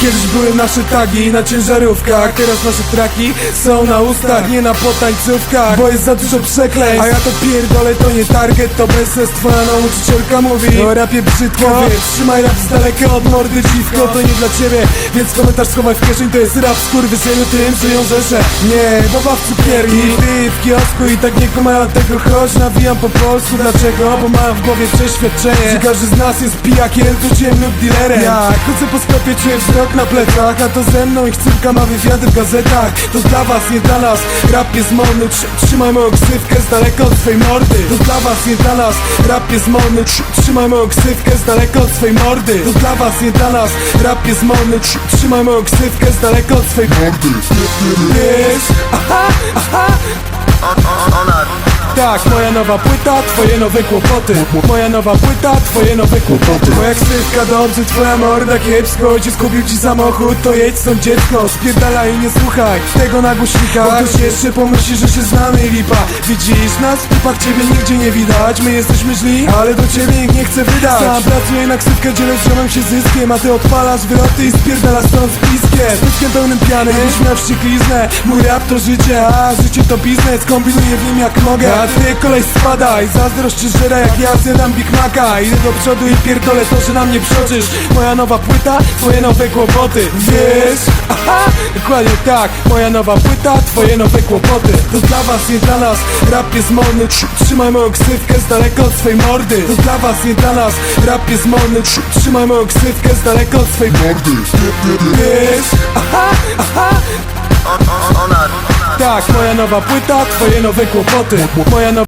Kiedyś były nasze tagi na ciężarówkach Teraz nasze traki są na ustach Nie na potańcówkach Bo jest za dużo przekleństw. A ja to pierdolę, to nie target To bezsens, twoja nauczycielka mówi. O rapie brzydko Więc trzymaj rap z daleka od mordy dziwko To nie dla ciebie, więc komentarz schowaj w kieszeń To jest rap skurwysynu, tym żyją rzesze Nie, baba w cukierni I ty w kiosku i tak nie kumają tego Choć nawijam po polsku, dlaczego? Bo mam w głowie przeświadczenie. Że każdy z nas jest pijakiem, tuciem lub dealerem. Ja chodzę po sklepie, czuję wzrok na plecach A to ze mną ich córka ma wywiady w gazetach. To dla was, nie dla nas, rap jest modny Trzymaj moją ksywkę z daleka od swej mordy. To dla was, nie dla nas, rap jest modny Trzymaj moją ksywkę z daleka od swej mordy. To dla was, nie dla nas, rap jest modny Trzymaj moją ksywkę z daleka od swej mordy tak, moja nowa płyta, twoje nowe kłopoty. Moja nowa płyta, twoje nowe kłopoty. Moja ksywka dobrze, twoja morda kiepsko. Ojciec kupił ci samochód, to jedź stąd dziecko. Spierdalaj i nie słuchaj tego na głośnikach Bo ktoś jeszcze pomyśli, że się znamy lipa. Widzisz, na sklepach ciebie nigdzie nie widać. My jesteśmy źli, ale do ciebie nikt nie chce wydać. Sam pracuję na ksywkę, dzielę z ziomem się zyskiem A ty odpalasz wyloty i spierdalasz stąd z piskiem. Z pełnym piany, byś miał wściekliznę. Mój rap to życie, a życie to biznes. Kombinuję w nim jak mogę, ty kolej spadaj Zazdroszczysz żera jak ja zjadam Big Maca. Idę do przodu i pierdolę to, że na mnie przoczysz. Moja nowa płyta, twoje nowe kłopoty. Wiesz? Aha, dokładnie tak. Moja nowa płyta, twoje nowe kłopoty. To dla was, nie dla nas, rap jest modny. Trzy- Trzymaj moją ksywkę z daleka od swej mordy. To dla was, nie dla nas, rap jest modny. Trzy- Trzymaj moją ksywkę z daleka od swej mordy. Wiesz? Aha, aha tak, moja nowa płyta, twoje nowe kłopoty. Moja nowa